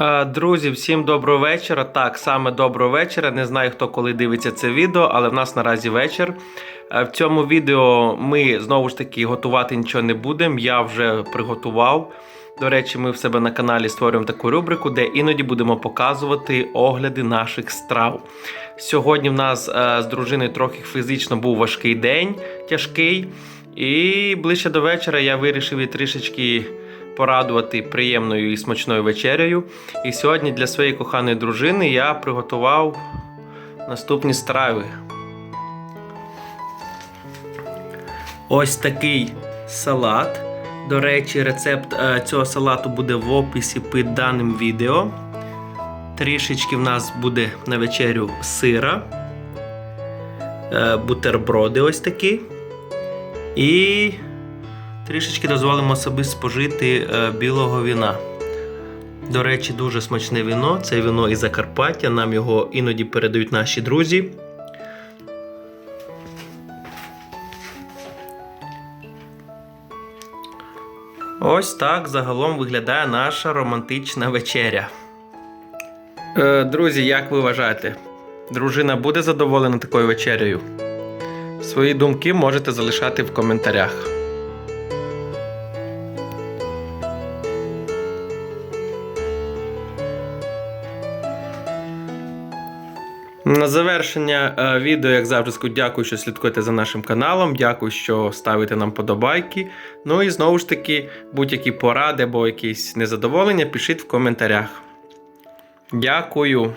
Е, Друзі, всім доброго вечора. Так, саме доброго вечора. Не знаю, хто коли дивиться це відео, але в нас наразі вечір. Е, В цьому відео ми знову ж таки готувати нічого не будемо. Я вже приготував. До речі, ми в себе на каналі створюємо таку рубрику, де іноді будемо показувати огляди наших страв. Сьогодні в нас е, з дружиною трохи фізично був важкий день, тяжкий. І ближче до вечора я вирішив її трішечки порадувати приємною і смачною вечерею. І сьогодні для своєї коханої дружини я приготував наступні страви. Ось такий салат. До речі, рецепт е, цього салату буде в описі під даним відео. Трішечки в нас буде на вечерю сира, е, бутерброди ось такі. І трішечки дозволимо собі спожити е, білого віна. До речі, дуже смачне віно. Це віно із Закарпаття. Нам його іноді передають наші друзі. Ось так загалом виглядає наша романтична вечеря. Е, друзі, як ви вважаєте, дружина буде задоволена такою вечерею? Свої думки можете залишати в коментарях. На завершення е, відео, як завжди, дякую, що слідкуєте за нашим каналом. Дякую, що ставите нам подобайки. Ну і знову ж таки, будь-які поради або якісь незадоволення, пишіть в коментарях. Дякую.